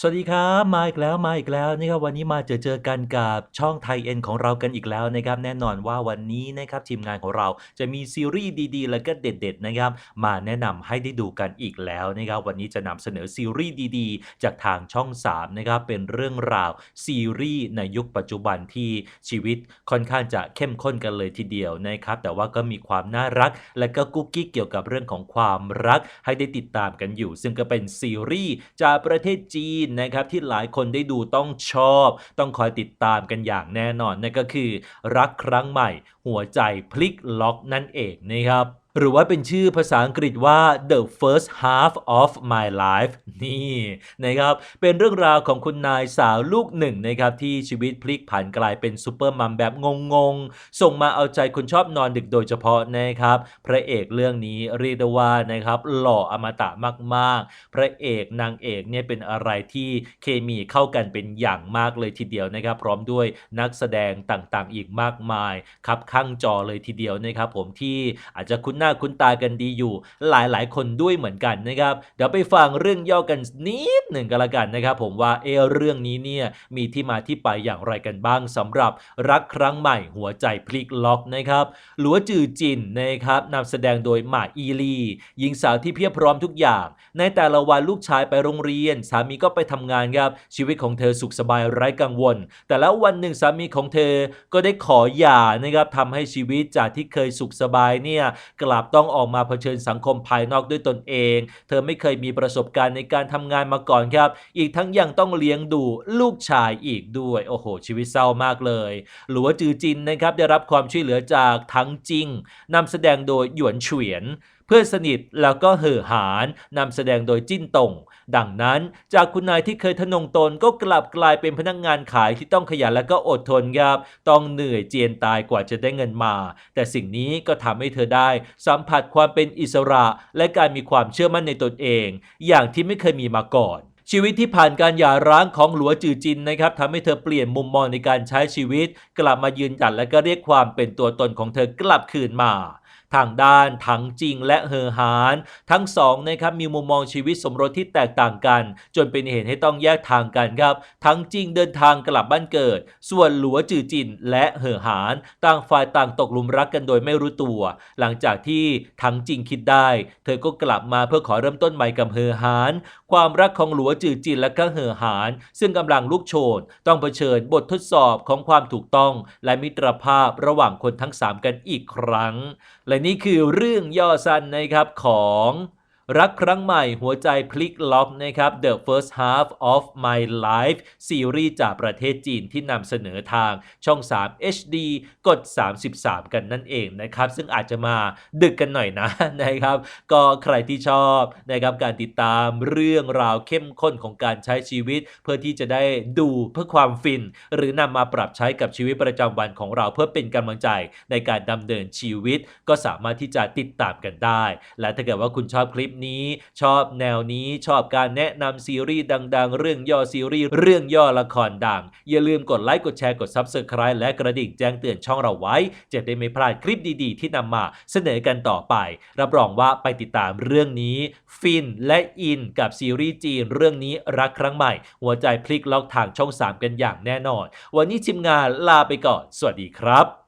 สวัสดีครับ มาอีกแล้วมาอีกแล้วนะครับวันนี้มาเจอเจอกันกับช่องไทยเอ็นของเรากันอีกแล้วนะครับแน่นอนว่าวันนี้นะครับทีมงานของเราจะมีซีรีส์ดีๆ แล้วก็เด็ดๆนะครับมาแนะนำให้ได้ดูกันอีกแล้วนะครับวันนี้จะนำเสนอซีรีส์ดีๆ จากทางช่อง3นะครับเป็นเรื่องราวซีรีส์ในยุคปัจจุบันที่ชีวิตค่อนข้างจะเข้มข้นกันเลยทีเดียวนะครับแต่ว่าก็มีความน่ารัก และก็กุ๊กกิ๊กเกี่ยวกับเรื่องของความรักให้ได้ติดตามกันอยู่ ซึ่งก็เป็นซีรีส์จากประเทศจีนนะครับที่หลายคนได้ดูต้องชอบ ต้องคอยติดตามกันอย่างแน่นอนนั่นก็คือ รักครั้งใหม่หัวใจพลิกล็อกนั่นเองนะครับหรือว่าเป็นชื่อภาษาอังกฤษว่า the first half of my life นี่นะครับเป็นเรื่องราวของคุณนายสาวลูกหนึ่งนะครับที่ชีวิตพลิกผันกลายเป็นซูเปอร์มัมแบบงงๆ ส่งมาเอาใจคนชอบนอนดึกโดยเฉพาะนะครับพระเอกเรื่องนี้เรียกได้ว่านะครับหล่ออมตะมากๆ พระเอกนางเอกเนี่ยเป็นอะไรที่เคมีเข้ากันเป็นอย่างมากเลยทีเดียวนะครับ พร้อมด้วยนักแสดงต่างๆ อีกมากมายครับข้างจอเลยทีเดียวนะครับผมที่อาจจะคุ้นหน้าคุ้นตากันดีอยู่ หลายๆ คนด้วยเหมือนกันนะครับเดี๋ยวไปฟังเรื่องย่อกันนิดหนึ่งกันละกันนะครับผมว่าเออเรื่องนี้เนี่ยมีที่มาที่ไปอย่างไรกันบ้างสำหรับรักครั้งใหม่หัวใจพลิกล็อกนะครับหลัวจือจินนะครับนำแสดงโดยหมาอีลีหญิงสาวที่เพียบพร้อมทุกอย่าง ในแต่ละวันลูกชายไปโรงเรียน สามีก็ไปทำงานครับชีวิตของเธอสุขสบายไร้กังวล แต่แล้ววันหนึ่งสามีของเธอก็ได้ขอหย่านะครับทำให้ชีวิตจากที่เคยสุขสบายเนี่ยกลับต้องออกมาเผชิญสังคมภายนอกด้วยตนเอง เธอไม่เคยมีประสบการณ์ในการทำงานมาก่อนครับ อีกทั้งยังต้องเลี้ยงดูลูกชายอีกด้วย โอ้โห ชีวิตเศร้ามากเลย หลัวจือจินนะครับได้รับความช่วยเหลือจากทั้งจริงนำแสดงโดยหยวนเฉวียน เพื่อนสนิทแล้วก็เห่อหานนำแสดงโดยจิ้นตง ดังนั้นจากคุณนายที่เคยทะนงตนก็กลับกลายเป็นพนักงงานขายที่ต้องขยันและก็อดทนครับต้องเหนื่อยเจียนตายกว่าจะได้เงินมา แต่สิ่งนี้ก็ทำให้เธอได้ สัมผัสความเป็นอิสระ และการมีความเชื่อมั่นในตนเอง อย่างที่ไม่เคยมีมาก่อนชีวิตที่ผ่านการหย่าร้างของหลัวจือจินนะครับทำให้เธอเปลี่ยนมุมมองในการใช้ชีวิต กลับมายืนหยัดและก็เรียกความเป็นตัวตนของเธอกลับคืนมา ทางด้านทั้งจริงและเฮอหาน ทั้งสองนะครับมีมุมมองชีวิตสมรสที่แตกต่างกัน จนเป็นเหตุให้ต้องแยกทางกันครับ ทั้งจริงเดินทางกลับบ้านเกิด ส่วนหลัวจือจินและเฮอหาน ต่างฝ่ายต่างตกหลุมรักกันโดยไม่รู้ตัว หลังจากที่ทั้งจริงคิดได้ เธอก็กลับมาเพื่อขอเริ่มต้นใหม่กับเฮอหาน ความรักของหลัวจือจินและก็เฮอหาน ซึ่งกำลังลุกโชน ต้องเผชิญบททดสอบของความถูกต้อง และมิตรภาพระหว่างคนทั้งสามกันอีกครั้งและนี่คือเรื่องย่อสั้นนะครับของ รักครั้งใหม่หัวใจพลิกล็อกนะครับ The First Half of My Life ซีรีส์จากประเทศจีนที่นำเสนอทางช่อง 3 HD กด 33 กันนั่นเองนะครับ ซึ่งอาจจะมาดึกกันหน่อยนะนะครับ ก็ใครที่ชอบนะครับการติดตามเรื่องราวเข้มข้นของการใช้ชีวิต เพื่อที่จะได้ดูเพื่อความฟิน หรือนำมาปรับใช้กับชีวิตประจำวันของเราเพื่อเป็นกำลังใจในการดำเนินชีวิต ก็สามารถที่จะติดตามกันได้ และถ้าเกิดว่าคุณชอบคลิปนี้ ชอบแนวนี้ชอบการแนะนำซีรีส์ดัง ๆ เรื่องย่อซีรีส์เรื่องย่อละครดัง อย่าลืมกดไลค์กดแชร์กด Subscribe และกระดิ่งแจ้งเตือนช่องเราไว้ จะได้ไม่พลาดคลิปดีๆ ที่นำมาเสนอกันต่อไป รับรองว่าไปติดตามเรื่องนี้ ฟินและอินกับซีรีส์จีนเรื่องนี้รักครั้งใหม่ หัวใจพลิกล็อกทางช่อง 3 กันอย่างแน่นอน วันนี้ทีมงานลาไปก่อน สวัสดีครับ